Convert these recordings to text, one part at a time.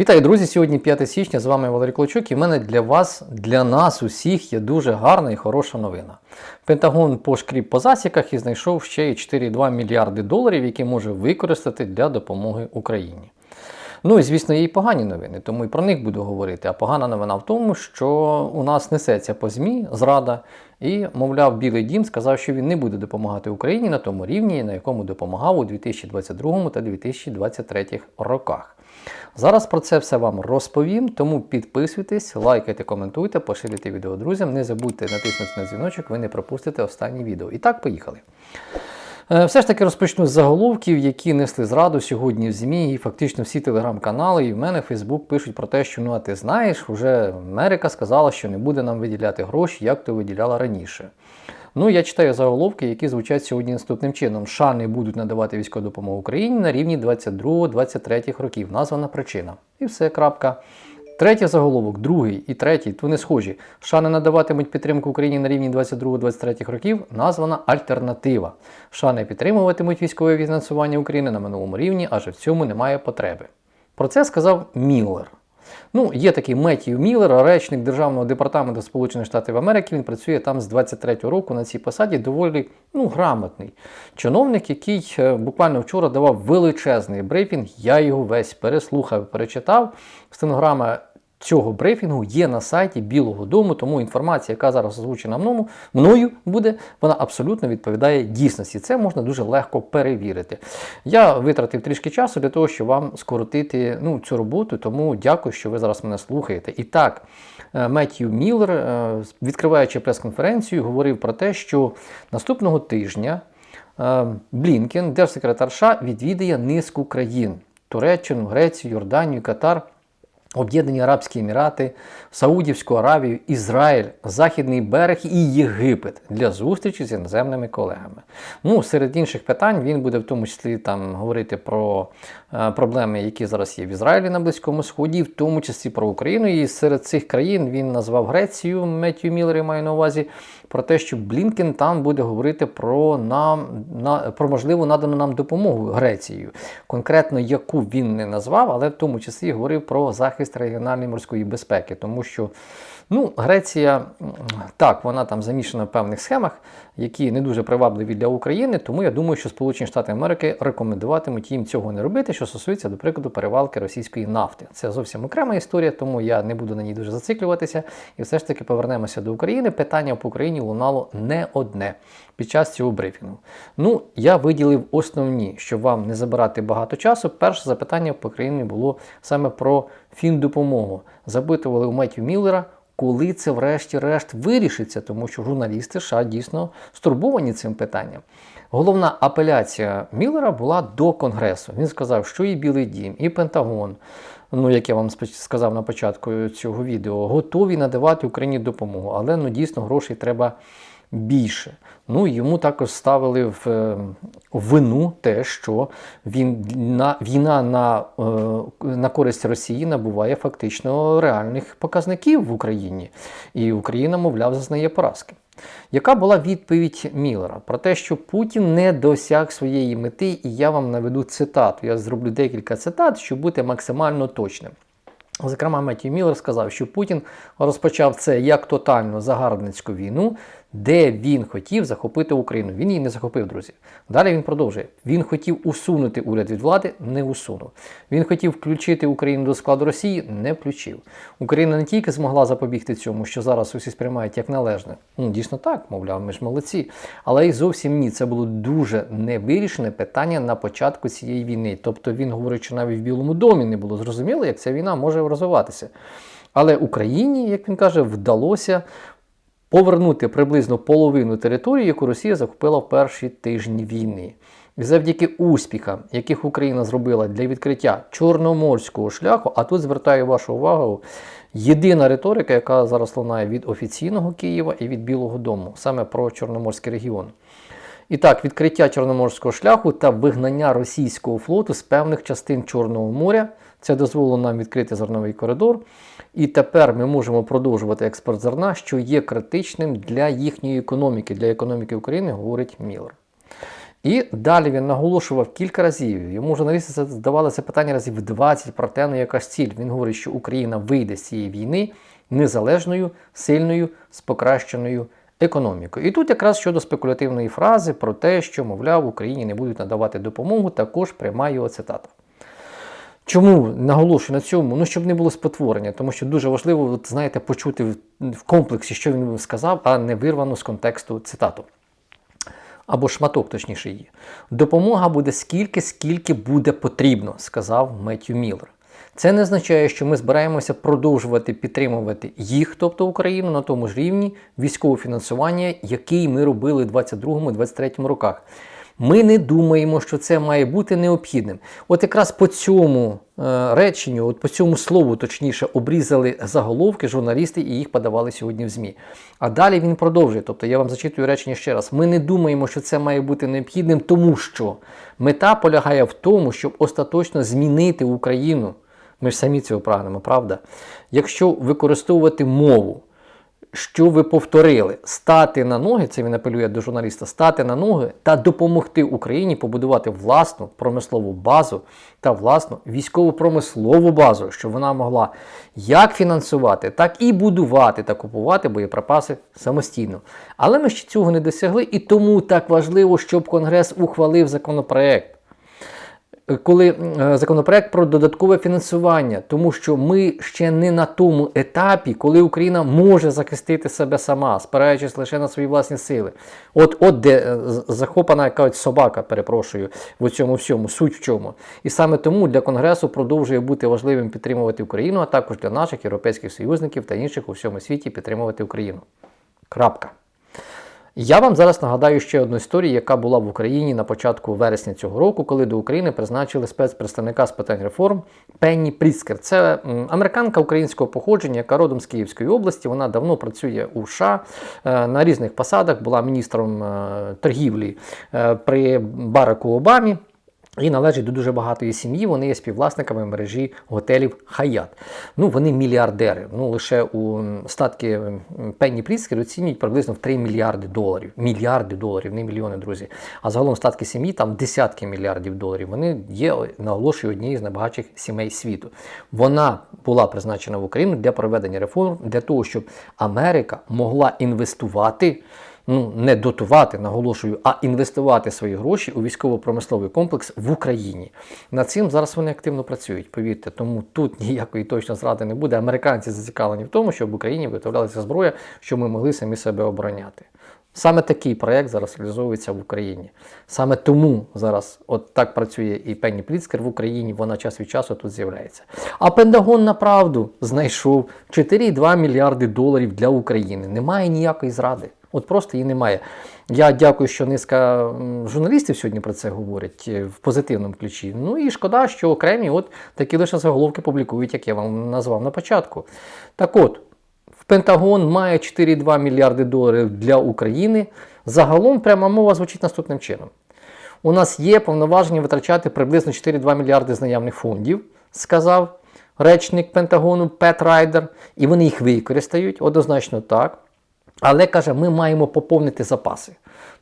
Вітаю, друзі! Сьогодні 5 січня. З вами Валерій Клочук, і в мене для вас, для нас усіх є дуже гарна і хороша новина. Пентагон пошкріб по засіках і знайшов ще й 4,2 мільярди доларів, які може використати для допомоги Україні. Ну і звісно, є і погані новини, тому і про них буду говорити. А погана новина в тому, що у нас несеться по ЗМІ зрада, і, мовляв, Білий Дім сказав, що він не буде допомагати Україні на тому рівні, на якому допомагав у 2022 та 2023 роках. Зараз про це все вам розповім, тому підписуйтесь, лайкайте, коментуйте, поширюйте відео друзям. Не забудьте натиснути на дзвіночок, ви не пропустите останні відео. І так, поїхали. Е, Все ж таки розпочну з заголовків, які несли зраду сьогодні в ЗМІ, і фактично всі телеграм-канали, і в мене Фейсбук пишуть про те, що ну а ти знаєш, вже Америка сказала, що не буде нам виділяти гроші, як то виділяла раніше. Ну, я читаю заголовки, які звучать сьогодні наступним чином. США не будуть надавати військову допомогу Україні на рівні 22-23 років. Названа причина. І все, крапка. Третій заголовок, другий і третій, то не схожі. США не надаватимуть підтримку Україні на рівні 22-23 років, названа альтернатива. США не підтримуватимуть військове фінансування України на минулому рівні, адже в цьому немає потреби. Про це сказав Міллер. Ну, є такий Меттію Міллер, речник Державного департаменту Сполучених Штатів Америки. Він працює там з 23-го року на цій посаді. Доволі ну, грамотний чиновник, який е, буквально вчора давав величезний брифінг. Я його весь переслухав, перечитав. Стенограма цього брифінгу є на сайті Білого Дому, тому інформація, яка зараз озвучена мною, мною буде, вона абсолютно відповідає дійсності. Це можна дуже легко перевірити. Я витратив трішки часу для того, щоб вам скоротити ну, цю роботу, тому дякую, що ви зараз мене слухаєте. І так, е, Меттью Міллер, е, відкриваючи прес-конференцію, говорив про те, що наступного тижня е, Блінкен, держсекретар США, відвідає низку країн: Туреччину, Грецію, Йорданію, Катар. Об'єднані Арабські Емірати, Саудівську Аравію, Ізраїль, Західний берег і Єгипет для зустрічі з іноземними колегами. Ну, серед інших питань він буде в тому числі там говорити про проблеми, які зараз є в Ізраїлі на Близькому Сході, в тому числі про Україну. І серед цих країн він назвав Грецію, Меттью Міллер, я маю на увазі, про те, що Блінкен там буде говорити про нам на про можливу надану нам допомогу Грецією. Конкретно яку він не назвав, але в тому числі говорив про захист регіональної морської безпеки, тому що ну, Греція так, вона там замішана в певних схемах, які не дуже привабливі для України. Тому я думаю, що Сполучені Штати Америки рекомендуватимуть їм цього не робити, що стосується, до прикладу, перевалки російської нафти. Це зовсім окрема історія, тому я не буду на ній дуже зациклюватися. І все ж таки повернемося до України. Питання по Україні лунало не одне під час цього брифінгу. Ну, я виділив основні, щоб вам не забирати багато часу. Перше запитання по Україні було саме про фіндопомогу. Запитували у Меттю Міллера. Коли це, врешті-решт, вирішиться, тому що журналісти США дійсно стурбовані цим питанням. Головна апеляція Міллера була до Конгресу. Він сказав, що і Білий Дім, і Пентагон, ну як я вам сказав на початку цього відео, готові надавати Україні допомогу, але ну дійсно грошей треба більше. Ну йому також ставили в, в вину те, що він на війна на, на користь Росії набуває фактично реальних показників в Україні, і Україна, мовляв, зазнає поразки. Яка була відповідь Міллера про те, що Путін не досяг своєї мети, і я вам наведу цитату. Я зроблю декілька цитат, щоб бути максимально точним. Зокрема, Меттью Міллер сказав, що Путін розпочав це як тотальну загарбницьку війну, де він хотів захопити Україну. Він її не захопив, друзі. Далі він продовжує. Він хотів усунути уряд від влади, не усунув. Він хотів включити Україну до складу Росії, не включив. Україна не тільки змогла запобігти цьому, що зараз усі сприймають як належне. Ну, дійсно так, мовляв, ми ж молодці. Але й зовсім ні. Це було дуже невирішене питання на початку цієї війни. Тобто він говорить, що навіть в Білому домі не було зрозуміло, як ця війна може розвиватися. Але Україні, як він каже, вдалося повернути приблизно половину території, яку Росія захопила в перші тижні війни. І завдяки успіхам, яких Україна зробила для відкриття Чорноморського шляху, а тут звертаю вашу увагу, єдина риторика, яка зараз лунає від офіційного Києва і від Білого Дому, саме про Чорноморський регіон. І так, відкриття Чорноморського шляху та вигнання російського флоту з певних частин Чорного моря. Це дозволило нам відкрити зерновий коридор. І тепер ми можемо продовжувати експорт зерна, що є критичним для їхньої економіки, для економіки України, говорить Міллер. І далі він наголошував кілька разів. Йому журналісти здавали питання разів 20 про те, ну якась ціль. Він говорить, що Україна вийде з цієї війни незалежною, сильною, з покращеною економікою. І тут якраз щодо спекулятивної фрази про те, що, мовляв, Україні не будуть надавати допомогу, також пряма його цитата. Чому наголошую на цьому? Ну, щоб не було спотворення, тому що дуже важливо, от, знаєте, почути в, комплексі, що він сказав, а не вирвано з контексту цитату. Або шматок, точніше її. Допомога буде скільки, скільки буде потрібно, сказав Меттю Міллер. Це не означає, що ми збираємося продовжувати підтримувати їх, тобто Україну, на тому ж рівні військового фінансування, який ми робили в 22-23 роках. Ми не думаємо, що це має бути необхідним. От якраз по цьому е, реченню, от по цьому слову, точніше, обрізали заголовки журналісти і їх подавали сьогодні в ЗМІ. А далі він продовжує. Тобто я вам зачитую речення ще раз. Ми не думаємо, що це має бути необхідним, тому що мета полягає в тому, щоб остаточно змінити Україну. Ми ж самі цього прагнемо, правда? Якщо використовувати мову, що ви повторили, стати на ноги, це він апелює до журналіста, стати на ноги та допомогти Україні побудувати власну промислову базу та власну військово-промислову базу, щоб вона могла як фінансувати, так і будувати та купувати боєприпаси самостійно. Але ми ще цього не досягли, і тому так важливо, щоб Конгрес ухвалив законопроект коли законопроект про додаткове фінансування, тому що ми ще не на тому етапі, коли Україна може захистити себе сама, спираючись лише на свої власні сили. От от де е, захоплена якась собака, перепрошую, в цьому всьому, суть в чому. І саме тому для Конгресу продовжує бути важливим підтримувати Україну, а також для наших європейських союзників та інших у всьому світі підтримувати Україну. Крапка. Я вам зараз нагадаю ще одну історію, яка була в Україні на початку вересня цього року, коли до України призначили спецпредставника з питань реформ Пенні Пріскер. Це американка українського походження, яка родом з Київської області. Вона давно працює у США е, на різних посадах, була міністром е, торгівлі е, при Бараку Обамі. І належить до дуже багатої сім'ї, вони є співвласниками мережі готелів Хаят. Ну, вони мільярдери. Ну, лише у статки Пенні Пріскер оцінюють приблизно в 3 мільярди доларів. Мільярди доларів, не мільйони, друзі. А загалом статки сім'ї там десятки мільярдів доларів. Вони є, наголошую, однією з найбагатших сімей світу. Вона була призначена в Україну для проведення реформ, для того, щоб Америка могла інвестувати ну не дотувати, наголошую, а інвестувати свої гроші у військово-промисловий комплекс в Україні. Над цим зараз вони активно працюють. Повірте, тому тут ніякої точно зради не буде. Американці зацікавлені в тому, щоб в Україні виготовлялася зброя, щоб ми могли самі себе обороняти. Саме такий проєкт зараз реалізовується в Україні. Саме тому зараз от так працює і Пенні Пліцкер в Україні, вона час від часу тут з'являється. А Пентагон направду знайшов 4,2 мільярди доларів для України. Немає ніякої зради. От просто її немає. Я дякую, що низка журналістів сьогодні про це говорять е, в позитивному ключі. Ну і шкода, що окремі от такі лише заголовки публікують, як я вам назвав на початку. Так от, в Пентагон має 4,2 мільярди доларів для України. Загалом пряма мова звучить наступним чином. У нас є повноваження витрачати приблизно 4,2 мільярди з наявних фондів, сказав речник Пентагону Пет Райдер, і вони їх використають, однозначно так. Але каже, ми маємо поповнити запаси.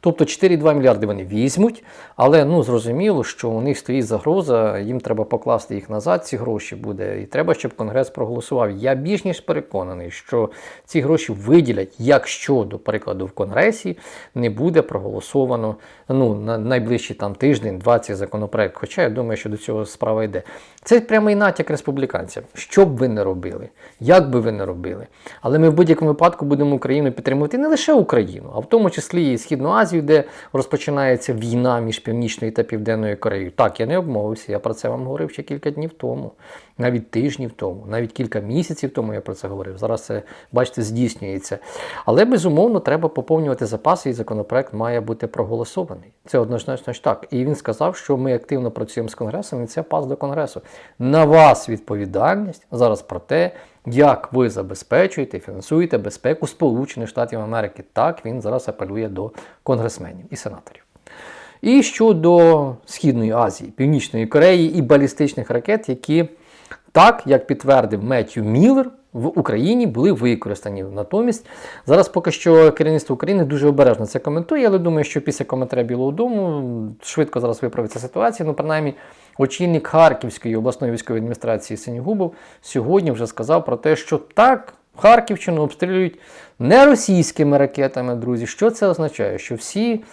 Тобто 4,2 мільярди вони візьмуть, але ну зрозуміло, що у них стоїть загроза, їм треба покласти їх назад, ці гроші буде. І треба, щоб Конгрес проголосував. Я більш ніж переконаний, що ці гроші виділять, якщо, до прикладу, в Конгресі не буде проголосовано ну, на найближчий там тиждень, два цей законопроект. Хоча я думаю, що до цього справа йде. Це прямий натяк республіканцям. Що б ви не робили, як би ви не робили. Але ми в будь-якому випадку будемо Україну підтримувати не лише Україну, а в тому числі і Східну Азію, де розпочинається війна між Північною та Південною Кореєю. Так, я не обмовився, я про це вам говорив ще кілька днів тому, навіть тижнів тому, навіть кілька місяців тому я про це говорив. Зараз це, бачите, здійснюється. Але безумовно треба поповнювати запаси, і законопроект має бути проголосований. Це однозначно ж так. І він сказав, що ми активно працюємо з Конгресом, і це пас до Конгресу. На вас відповідальність зараз про те, як ви забезпечуєте, фінансуєте безпеку Сполучених Штатів Америки. Так він зараз апелює до конгресменів і сенаторів. І щодо Східної Азії, Північної Кореї і балістичних ракет, які так, як підтвердив Меттю Міллер, в Україні були використані. Натомість зараз поки що керівництво України дуже обережно це коментує, але думаю, що після коментаря Білого Дому швидко зараз виправиться ситуація. Ну, принаймні, очільник Харківської обласної військової адміністрації Синігубов сьогодні вже сказав про те, що так. Харківщину обстрілюють не російськими ракетами, друзі. Що це означає? Що всі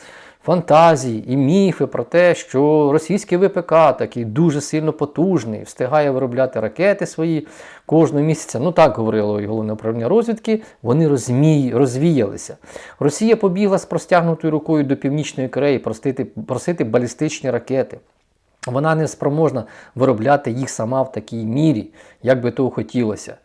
фантазії і міфи про те, що російський ВПК такий дуже сильно потужний, встигає виробляти ракети свої кожного місяця. Ну так говорило і головне управління розвідки. Вони розмій, розвіялися. Росія побігла з простягнутою рукою до Північної Кореї просити, просити балістичні ракети. Вона не спроможна виробляти їх сама в такій мірі, як би того хотілося.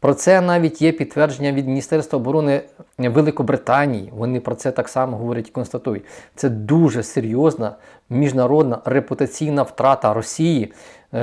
Про це навіть є підтвердження від Міністерства оборони Великобританії. Вони про це так само говорять і констатують. Це дуже серйозна міжнародна репутаційна втрата Росії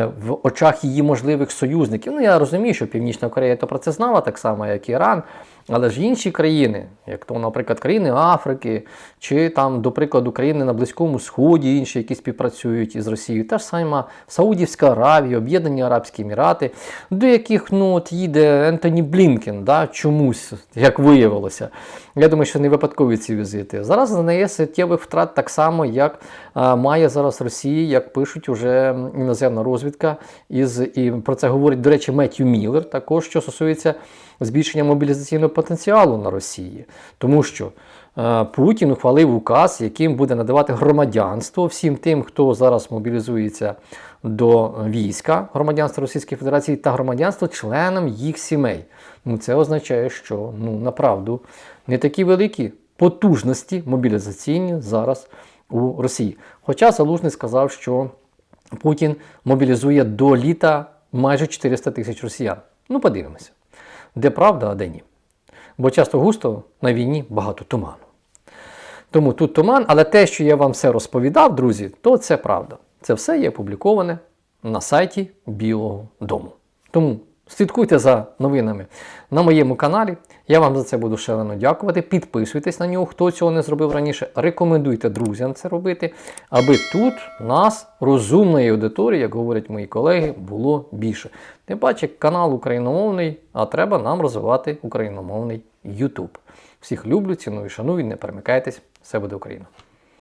в очах її можливих союзників. Ну я розумію, що Північна Корея то про це знала так само, як Іран. Але ж інші країни, як то, наприклад, країни Африки, чи там, до прикладу, країни на Близькому Сході, інші, які співпрацюють із Росією, та ж сама Саудівська Аравія, Об'єднані Арабські Емірати, до яких ну, от їде Ентоні Блінкен, да, чомусь, як виявилося. Я думаю, що не випадкові ці візити. Зараз зазнає суттєвих втрат так само, як а, має зараз Росія, як пишуть уже іноземна розвідка. Із, і про це говорить, до речі, Меттью Міллер, також що стосується збільшення мобілізаційного потенціалу на Росії. Тому що е, Путін ухвалив указ, яким буде надавати громадянство всім тим, хто зараз мобілізується до війська громадянства Російської Федерації та громадянство членам їх сімей. Ну, це означає, що ну, направду не такі великі потужності мобілізаційні зараз у Росії. Хоча Залужний сказав, що Путін мобілізує до літа майже 400 тисяч росіян. Ну, подивимося, де правда, а де ні. Бо часто густо на війні багато туману. Тому тут туман, але те, що я вам все розповідав, друзі, то це правда. Це все є опубліковане на сайті Білого Дому. Тому слідкуйте за новинами на моєму каналі. Я вам за це буду шалено дякувати. Підписуйтесь на нього, хто цього не зробив раніше. Рекомендуйте друзям це робити, аби тут нас, розумної аудиторії, як говорять мої колеги, було більше. Тим паче, канал україномовний, а треба нам розвивати україномовний YouTube. Всіх люблю, ціную, шаную, не перемикайтесь. Все буде Україна!